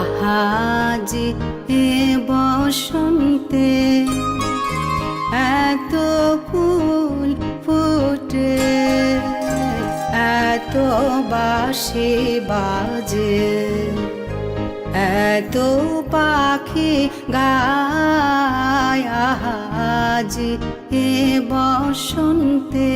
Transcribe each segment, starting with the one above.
আহাজ এ বসন্তে এত ফুল ফুটে এত বাসি বাজে। এত পাখি গায় আহাজ এ বসন্তে।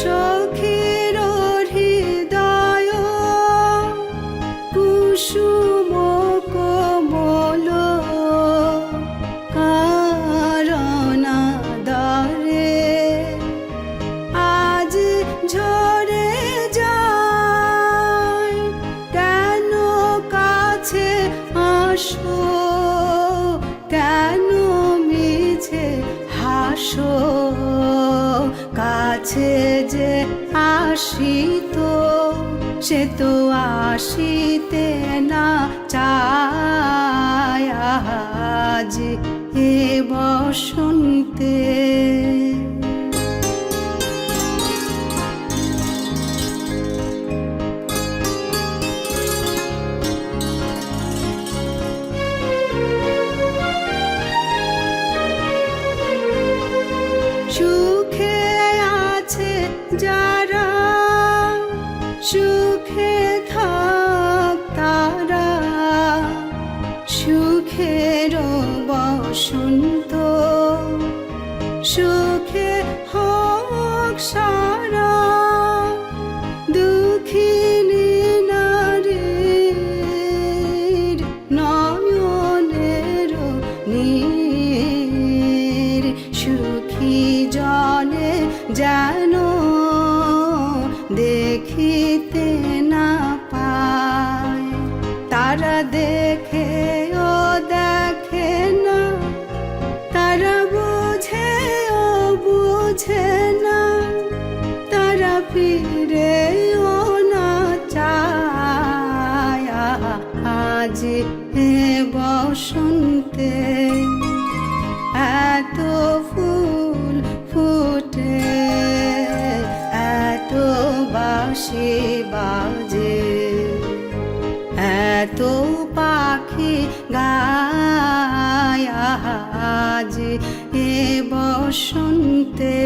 সখীর কাছে যে আসিত সে তো আসিতে না চায় আজ এ বসন্তে। যারা সুখে থাক তারা সুখের বসন্ত সুখে হোক সারা নারীর সুখী যেন তারা দেখে ও দেখে না, তারা বোঝে ও বুঝে না, তারা ফিরেও না চায়। আজ হে বসন্তে এত ফুল ফুটে, এত বাসি বাজে এত পাখি গায়াজ এ বসন্তে।